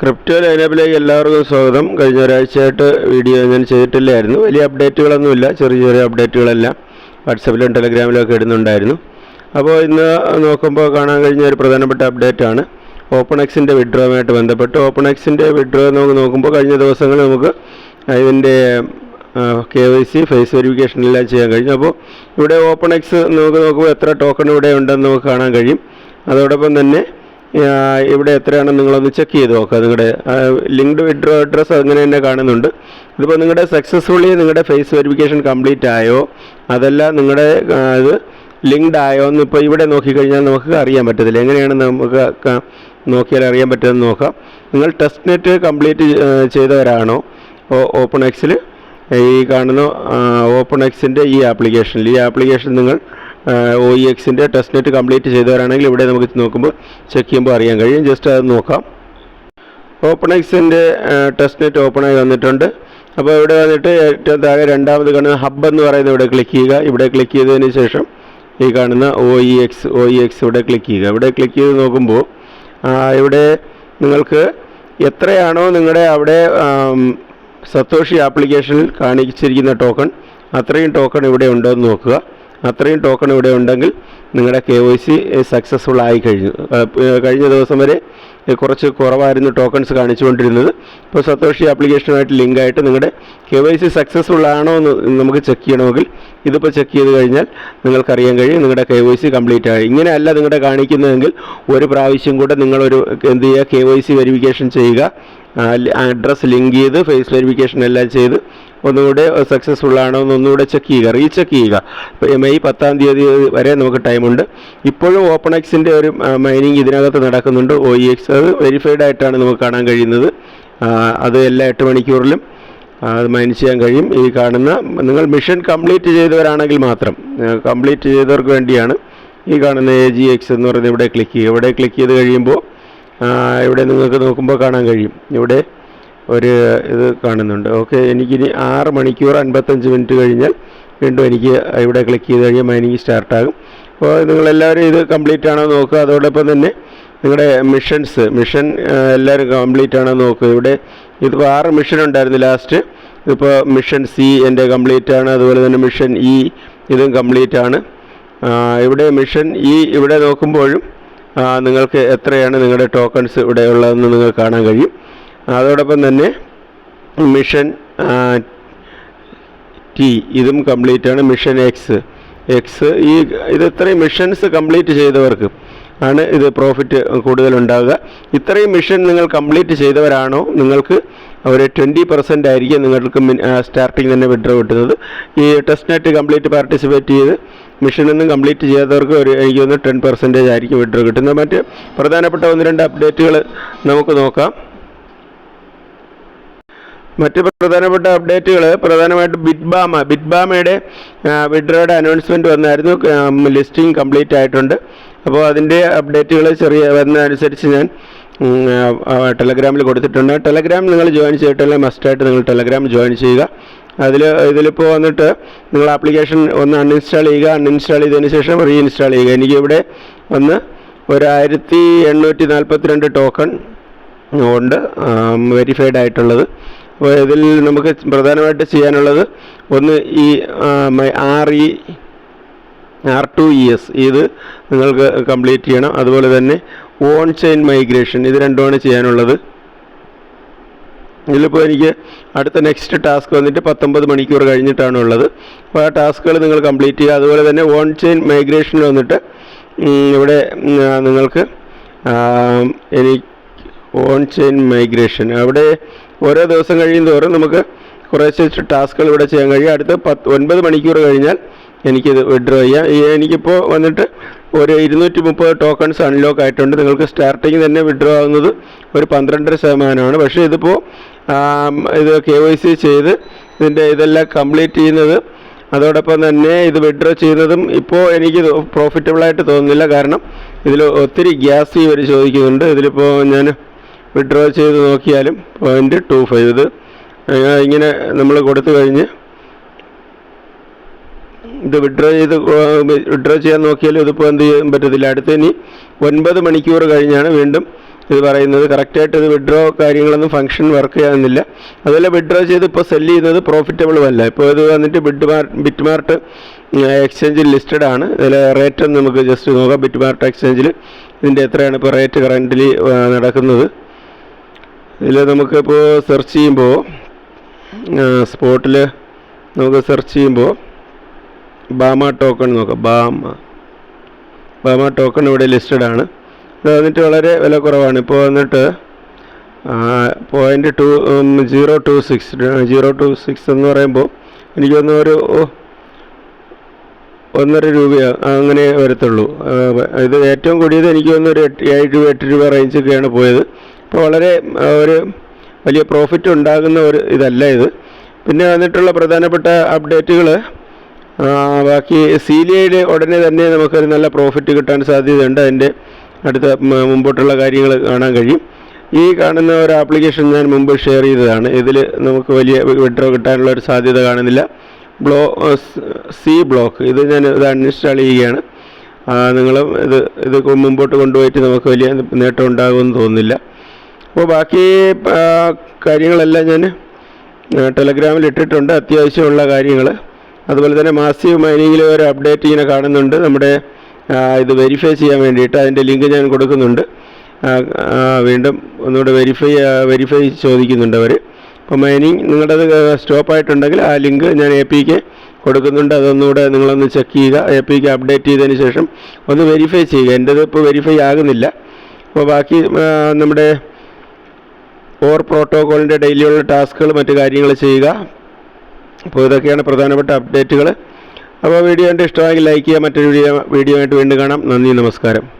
Crypto ലൈനപ്പിലേക്ക് എല്ലാവർക്കും സ്വാഗതം. കഴിഞ്ഞ ഒരാഴ്ചയായിട്ട് വീഡിയോ ഞാൻ ചെയ്തിട്ടില്ലായിരുന്നു. വലിയ അപ്ഡേറ്റുകളൊന്നുമില്ല. ചെറിയ ചെറിയ അപ്ഡേറ്റുകളെല്ലാം വാട്സപ്പിലും ടെലഗ്രാമിലും ഒക്കെ ഇടുന്നുണ്ടായിരുന്നു. അപ്പോൾ ഇന്ന് നോക്കുമ്പോൾ കാണാൻ കഴിഞ്ഞ ഒരു പ്രധാനപ്പെട്ട അപ്ഡേറ്റാണ്. ഓപ്പൺ എക്സിന്റെ വിഡ്രോയുമായിട്ട് ബന്ധപ്പെട്ട് ഓപ്പൺ എക്സിന്റെ വിഡ്രോ നമുക്ക് നോക്കുമ്പോൾ കഴിഞ്ഞ ദിവസങ്ങളിൽ നമുക്ക് ഇതിന്റെ K Y C face verification എല്ലാം ചെയ്യാൻ കഴിഞ്ഞു. അപ്പോൾ ഇവിടെ ഓപ്പൺ എക്സ് നമുക്ക് നോക്കുമ്പോൾ എത്ര ടോക്കൺ ഇവിടെ ഉണ്ടെന്ന് നമുക്ക് കാണാൻ കഴിയും. അതോടൊപ്പം തന്നെ ഇവിടെ എത്രയാണെന്ന് നിങ്ങളൊന്ന് ചെക്ക് ചെയ്ത് നോക്കുക നിങ്ങളുടെ ലിങ്ക്ഡ് വിഡ്രോ അഡ്രസ്സ് അങ്ങനെ തന്നെ കാണുന്നുണ്ട്. ഇതിപ്പോൾ നിങ്ങളുടെ സക്സസ്ഫുള്ളി നിങ്ങളുടെ ഫേസ് വെരിഫിക്കേഷൻ കംപ്ലീറ്റ് ആയോ? അതല്ല നിങ്ങളുടെ ഇത് ലിങ്ക്ഡ് ആയോ എന്ന് ഇപ്പോൾ ഇവിടെ നോക്കിക്കഴിഞ്ഞാൽ നമുക്ക് അറിയാൻ പറ്റത്തില്ല. എങ്ങനെയാണ് നമുക്ക് നോക്കിയാൽ അറിയാൻ പറ്റുമെന്ന് നോക്കാം. നിങ്ങൾ ടെസ്റ്റ് നെറ്റ് കംപ്ലീറ്റ് ചെയ്തവരാണോ? ഓപ്പൺ എക്സിൽ ഈ കാണുന്ന ഓപ്പൺ എക്സിന്റെ ഈ ആപ്ലിക്കേഷനിൽ ഈ ആപ്ലിക്കേഷൻ നിങ്ങൾ ഒ ഇ എക്സിന്റെ ടെസ്റ്റ് നെറ്റ് കംപ്ലീറ്റ് ചെയ്തവരാണെങ്കിൽ ഇവിടെ നമുക്ക് നോക്കുമ്പോൾ ചെക്ക് ചെയ്യുമ്പോൾ അറിയാൻ കഴിയും. ജസ്റ്റ് അത് നോക്കാം. ഓപ്പൺ എക്സിന്റെ ടെസ്റ്റ് നെറ്റ് ഓപ്പൺ ആയി വന്നിട്ടുണ്ട്. അപ്പോൾ ഇവിടെ വന്നിട്ട് ഏറ്റവും താഴെ രണ്ടാമത് കാണുന്ന ഹബ് എന്ന് പറയുന്നത് ഇവിടെ ക്ലിക്ക് ചെയ്യുക. ഇവിടെ ക്ലിക്ക് ചെയ്തതിന് ശേഷം ഈ കാണുന്ന O E X O E X ഇവിടെ ക്ലിക്ക് ചെയ്യുക. ഇവിടെ ക്ലിക്ക് ചെയ്ത് നോക്കുമ്പോൾ ഇവിടെ നിങ്ങൾക്ക് എത്രയാണോ നിങ്ങളുടെ അവിടെ സത്തോഷി ആപ്ലിക്കേഷനിൽ കാണിച്ചിരിക്കുന്ന ടോക്കൺ അത്രയും ടോക്കൺ ഇവിടെ ഉണ്ടോ എന്ന് നോക്കുക. അത്രയും ടോക്കൺ ഇവിടെ ഉണ്ടെങ്കിൽ നിങ്ങളുടെ കെ വൈ സി സക്സസ്ഫുൾ ആയി കഴിഞ്ഞു. കഴിഞ്ഞ ദിവസം വരെ കുറച്ച് കുറവായിരുന്നു ടോക്കൺസ് കാണിച്ചുകൊണ്ടിരുന്നത്. ഇപ്പോൾ സത്തോഷി ആപ്ലിക്കേഷനുമായിട്ട് ലിങ്കായിട്ട് നിങ്ങളുടെ കെ വൈ സി സക്സസ്ഫുൾ ആണോ എന്ന് നമുക്ക് ചെക്ക് ചെയ്യണമെങ്കിൽ ഇതിപ്പോൾ ചെക്ക് ചെയ്ത് കഴിഞ്ഞാൽ നിങ്ങൾക്കറിയാൻ കഴിയും നിങ്ങളുടെ കെ വൈ സി കംപ്ലീറ്റ് ആയി. ഇങ്ങനെയല്ല നിങ്ങളുടെ കാണിക്കുന്നതെങ്കിൽ ഒരു പ്രാവശ്യം കൂടെ നിങ്ങളൊരു എന്ത് ചെയ്യുക കെ വൈ സി വെരിഫിക്കേഷൻ ചെയ്യുക അഡ്രസ്സ് ലിങ്ക് ചെയ്ത് ഫേസ് വെരിഫിക്കേഷൻ എല്ലാം ചെയ്ത് ഒന്നുകൂടെ സക്സസ്ഫുൾ ആണോ എന്ന് ഒന്നുകൂടെ ചെക്ക് ചെയ്യുക റീചെക്ക് ചെയ്യുക. മെയ് പത്താം തീയതി വരെ നമുക്ക് ടൈമുണ്ട് ഇപ്പോഴും ഓപ്പൺ എക്സിന്റെ ഒരു മൈനിങ് ഇതിനകത്ത് നടക്കുന്നുണ്ട് ഒ ഇ എക്സ് അത് വെരിഫൈഡ് ആയിട്ടാണ് നമുക്ക് കാണാൻ കഴിയുന്നത്. അത് എല്ലാ എട്ട് മണിക്കൂറിലും അത് മൈൻ ചെയ്യാൻ കഴിയും. ഈ കാണുന്ന നിങ്ങൾ മിഷൻ കംപ്ലീറ്റ് ചെയ്തവരാണെങ്കിൽ മാത്രം കംപ്ലീറ്റ് ചെയ്തവർക്ക് വേണ്ടിയാണ് ഈ കാണുന്ന എ ജി എക്സ് എന്ന് പറയുന്നത് ഇവിടെ ക്ലിക്ക് ചെയ്യുക. ഇവിടെ ക്ലിക്ക് ചെയ്ത് കഴിയുമ്പോൾ ഇവിടെ നിങ്ങൾക്ക് നോക്കുമ്പോൾ കാണാൻ കഴിയും. ഇവിടെ ഒരു ഇത് കാണുന്നുണ്ട്. ഓക്കെ എനിക്കിനി ആറ് മണിക്കൂർ അൻപത്തഞ്ച് മിനിറ്റ് കഴിഞ്ഞാൽ വീണ്ടും എനിക്ക് ഇവിടെ ക്ലിക്ക് ചെയ്ത് കഴിയുമ്പോൾ മൈനിങ് സ്റ്റാർട്ടാകും അപ്പോൾ നിങ്ങളെല്ലാവരും ഇത് കംപ്ലീറ്റ് ആണോ നോക്കുക. അതോടൊപ്പം തന്നെ നിങ്ങളുടെ മിഷൻസ് മിഷൻ എല്ലാവരും കംപ്ലീറ്റ് ആണെന്ന് നോക്കുക ഇവിടെ ഇതിപ്പോൾ ആറ് മിഷൻ ഉണ്ടായിരുന്നു ലാസ്റ്റ് ഇതിപ്പോൾ മിഷൻ സി എന്റെ കംപ്ലീറ്റ് ആണ്. അതുപോലെ തന്നെ മിഷൻ ഇ ഇതും കംപ്ലീറ്റ് ആണ്. ഇവിടെ മിഷൻ ഇ ഇവിടെ നോക്കുമ്പോഴും നിങ്ങൾക്ക് എത്രയാണ് നിങ്ങളുടെ ടോക്കൺസ് ഇവിടെ ഉള്ളതെന്ന് നിങ്ങൾക്ക് കാണാൻ കഴിയും. അതോടൊപ്പം തന്നെ മിഷൻ ടി ഇതും കംപ്ലീറ്റ് ആണ്. മിഷൻ എക്സ് എക്സ് ഈ ഇത് ഇത്രയും മിഷൻസ് കംപ്ലീറ്റ് ചെയ്തവർക്ക് ആണ് ഇത് പ്രോഫിറ്റ് കൂടുതൽ ഉണ്ടാവുക ഇത്രയും മിഷൻ നിങ്ങൾ കംപ്ലീറ്റ് ചെയ്തവരാണോ? നിങ്ങൾക്ക് ഒരു ട്വന്റി പെർസെന്റ് ആയിരിക്കും നിങ്ങൾക്ക് സ്റ്റാർട്ടിങ് തന്നെ വിഡ്രോ കിട്ടുന്നത്. ഈ ടെസ്റ്റ് നെറ്റ് കംപ്ലീറ്റ് പാർട്ടിസിപ്പേറ്റ് ചെയ്ത് മിഷനൊന്നും കംപ്ലീറ്റ് ചെയ്യാത്തവർക്ക് ഒരു എനിക്ക് തോന്നുന്നു ടെൻ പെർസെന്റേജ് ആയിരിക്കും വിഡ്രോ കിട്ടുന്നത്. മറ്റ് പ്രധാനപ്പെട്ട ഒന്ന് രണ്ട് അപ്ഡേറ്റുകൾ നമുക്ക് നോക്കാം. മറ്റ് പ്രധാനപ്പെട്ട അപ്ഡേറ്റുകൾ പ്രധാനമായിട്ട് ബിറ്റ്ബാമ ബിറ്റ്ബാമയുടെ വിഡ്രോയുടെ അനൗൺസ്മെന്റ് വന്നായിരുന്നു. ലിസ്റ്റിംഗ് കംപ്ലീറ്റ് ആയിട്ടുണ്ട്. അപ്പോൾ അതിന്റെ അപ്ഡേറ്റുകൾ ചെറിയ വരുന്നതനുസരിച്ച് ഞാൻ ടെലഗ്രാമിൽ കൊടുത്തിട്ടുണ്ട്. ടെലഗ്രാം നിങ്ങൾ ജോയിൻ ചെയ്തിട്ടില്ല മസ്റ്റായിട്ട് നിങ്ങൾ ടെലഗ്രാം ജോയിൻ ചെയ്യുക. അതിൽ ഇതിലിപ്പോൾ വന്നിട്ട് നിങ്ങൾ ആപ്ലിക്കേഷൻ ഒന്ന് അൺഇൻസ്റ്റാൾ ചെയ്യുക അൺഇൻസ്റ്റാൾ ചെയ്തതിന് ശേഷം റീഇൻസ്റ്റാൾ ചെയ്യുക. എനിക്കിവിടെ വന്ന് ഒരായിരത്തി എണ്ണൂറ്റി നാൽപ്പത്തിരണ്ട് ടോക്കൺ ഉണ്ട് വെരിഫൈഡ് ആയിട്ടുള്ളത്. അപ്പോൾ ഇതിൽ നമുക്ക് പ്രധാനമായിട്ട് ചെയ്യാനുള്ളത് ഒന്ന് ഈ R E R two E S. ഇത് നിങ്ങൾക്ക് കംപ്ലീറ്റ് ചെയ്യണം. അതുപോലെ തന്നെ ഓൺ ചെയിൻ മൈഗ്രേഷൻ. ഇത് രണ്ടുമാണ് ചെയ്യാനുള്ളത്. ഇതിലിപ്പോൾ എനിക്ക് അടുത്ത നെക്സ്റ്റ് ടാസ്ക് വന്നിട്ട് പത്തൊമ്പത് മണിക്കൂർ കഴിഞ്ഞിട്ടാണ് ഉള്ളത് അപ്പോൾ ആ ടാസ്കുകൾ നിങ്ങൾ കംപ്ലീറ്റ് ചെയ്യുക. അതുപോലെ തന്നെ ഓൺ ചെയിൻ മൈഗ്രേഷൻ വന്നിട്ട് ഇവിടെ നിങ്ങൾക്ക് എനിക്ക് ഓൺ ചെയിൻ മൈഗ്രേഷൻ. അവിടെ ഓരോ ദിവസം കഴിയും തോറും നമുക്ക് കുറേശ്ശെ ടാസ്കുകൾ ഇവിടെ ചെയ്യാൻ കഴിയും. അടുത്ത പത്ത് ഒൻപത് മണിക്കൂർ കഴിഞ്ഞാൽ എനിക്കിത് വിഡ്രോ ചെയ്യാം. എനിക്കിപ്പോൾ വന്നിട്ട് ഒരു ഇരുന്നൂറ്റി മുപ്പത് ടോക്കൺസ് അൺലോക്ക് ആയിട്ടുണ്ട്. നിങ്ങൾക്ക് സ്റ്റാർട്ടിങ് തന്നെ വിഡ്രോ ആകുന്നത് ഒരു പന്ത്രണ്ടര ശതമാനമാണ്. പക്ഷേ ഇതിപ്പോൾ ഇത് കെ വൈ സി ചെയ്ത് ഇതിന്റെ ഇതെല്ലാം കംപ്ലീറ്റ് ചെയ്യുന്നത് അതോടൊപ്പം തന്നെ ഇത് വിഡ്രോ ചെയ്യുന്നതും ഇപ്പോൾ എനിക്ക് പ്രോഫിറ്റബിളായിട്ട് തോന്നുന്നില്ല. കാരണം ഇതിൽ ഒത്തിരി ഗ്യാസ് ഫീ ഇവർ ചോദിക്കുന്നുണ്ട്. ഇതിലിപ്പോൾ ഞാൻ വിഡ്രോ ചെയ്ത് നോക്കിയാലും പോയിന്റ് ടു ഫൈവ് ഇത് ഇങ്ങനെ നമ്മൾ കൊടുത്തു കഴിഞ്ഞ് ഇത് വിഡ്രോ ചെയ്ത് വിഡ്രോ ചെയ്യാൻ നോക്കിയാലും ഇതിപ്പോൾ എന്ത് ചെയ്യാൻ പറ്റത്തില്ല. അടുത്ത ഇനി ഒൻപത് മണിക്കൂർ കഴിഞ്ഞാണ് വീണ്ടും ഇത് പറയുന്നത്. കറക്റ്റായിട്ട് ഇത് വിഡ്രോ കാര്യങ്ങളൊന്നും ഫംഗ്ഷൻ വർക്ക് ചെയ്യാനില്ല. അതുപോലെ വിഡ്രോ ചെയ്ത് ഇപ്പോൾ സെല്ല് ചെയ്യുന്നത് പ്രോഫിറ്റബിളും അല്ല. ഇപ്പോൾ ഇത് വന്നിട്ട് ബിഡ് ബിറ്റ് മാർട്ട് എക്സ്ചേഞ്ചിൽ ലിസ്റ്റഡ് ആണ്. ഇതിൽ റേറ്റ് നമുക്ക് ജസ്റ്റ് നോക്കാം. ബിറ്റ് മാർട്ട് എക്സ്ചേഞ്ചിൽ ഇതിന്റെ എത്രയാണ് ഇപ്പോൾ റേറ്റ് കറന്റ് നടക്കുന്നത്. ഇതിൽ നമുക്കിപ്പോൾ സെർച്ച് ചെയ്യുമ്പോൾ സ്പോട്ടിൽ നമുക്ക് സെർച്ച് ചെയ്യുമ്പോൾ ബാമ ടോക്കൺ നോക്കാം. ബാമ. ബാമ ടോക്കൺ ഇവിടെ ലിസ്റ്റഡ് ആണ്. ഇത് വന്നിട്ട് വളരെ വില കുറവാണ്. ഇപ്പോൾ വന്നിട്ട് point two zero two six zero two six എന്ന് പറയുമ്പോൾ എനിക്ക് തോന്നുന്നു ഒരു ഒന്നര രൂപ അങ്ങനെ വരത്തുള്ളൂ. ഇത് ഏറ്റവും കൂടിയത് എനിക്ക് തോന്നുന്നു ഒരു എട്ട് ഏഴ് രൂപ എട്ട് രൂപ റേഞ്ചൊക്കെയാണ് പോയത്. അപ്പോൾ വളരെ ഒരു വലിയ പ്രോഫിറ്റ് ഉണ്ടാകുന്ന ഒരു ഇതല്ല ഇത്. പിന്നെ വന്നിട്ടുള്ള പ്രധാനപ്പെട്ട അപ്ഡേറ്റുകൾ ബാക്കി സീലിയയിൽ ഉടനെ തന്നെ നമുക്കൊരു നല്ല പ്രോഫിറ്റ് കിട്ടാൻ സാധ്യതയുണ്ട്. അതിന്റെ അടുത്ത മുമ്പോട്ടുള്ള കാര്യങ്ങൾ കാണാൻ കഴിയും. ഈ കാണുന്ന ഒരു ആപ്ലിക്കേഷൻ ഞാൻ മുമ്പ് ഷെയർ ചെയ്തതാണ്. ഇതിൽ നമുക്ക് വലിയ വിഡ്രോ കിട്ടാനുള്ള ഒരു സാധ്യത കാണുന്നില്ല. ബ്ലോ സി ബ്ലോക്ക് ഇത് ഞാൻ ഇത് അൺഇൻസ്റ്റാൾ ചെയ്യുകയാണ്. നിങ്ങളും ഇത് ഇത് മുമ്പോട്ട് കൊണ്ടുപോയിട്ട് നമുക്ക് വലിയ നേട്ടം ഉണ്ടാകുമെന്ന് തോന്നുന്നില്ല. അപ്പോൾ ബാക്കി കാര്യങ്ങളെല്ലാം ഞാൻ ടെലഗ്രാമിൽ ഇട്ടിട്ടുണ്ട്. അത്യാവശ്യമുള്ള കാര്യങ്ങൾ. അതുപോലെ തന്നെ മാസീവ് മൈനിങ്ങിൽ ഒരു അപ്ഡേറ്റ് ഇങ്ങനെ കാണുന്നുണ്ട്. നമ്മുടെ ഇത് വെരിഫൈ ചെയ്യാൻ വേണ്ടിയിട്ട് അതിന്റെ ലിങ്ക് ഞാൻ കൊടുക്കുന്നുണ്ട്. വീണ്ടും ഒന്നുകൂടെ വെരിഫൈ വെരിഫൈ ചോദിക്കുന്നുണ്ട് അവർ അപ്പോൾ മൈനിങ് നിങ്ങളുടെ സ്റ്റോപ്പ് ആയിട്ടുണ്ടെങ്കിൽ ആ ലിങ്ക് ഞാൻ എ പിക്ക് കൊടുക്കുന്നുണ്ട്. അതൊന്നുകൂടെ നിങ്ങളൊന്ന് ചെക്ക് ചെയ്യുക. എ പിക്ക് അപ്ഡേറ്റ് ചെയ്തതിന് ശേഷം ഒന്ന് വെരിഫൈ ചെയ്യുക. എന്റേത് ഇപ്പോൾ വെരിഫൈ ആകുന്നില്ല. അപ്പോൾ ബാക്കി നമ്മുടെ ഓർ പ്രോട്ടോകോളിന്റെ ഡെയിലിയുള്ള ടാസ്കുകൾ മറ്റു കാര്യങ്ങൾ ചെയ്യുക. അപ്പോൾ ഇതൊക്കെയാണ് പ്രധാനപ്പെട്ട അപ്ഡേറ്റുകൾ അപ്പോൾ വീഡിയോ എന്റെ ഇഷ്ടമായെങ്കിൽ ലൈക്ക് ചെയ്യുക മറ്റൊരു വീഡിയോ വീഡിയോ ആയിട്ട് വീണ്ടും കാണാം. നന്ദി നമസ്കാരം.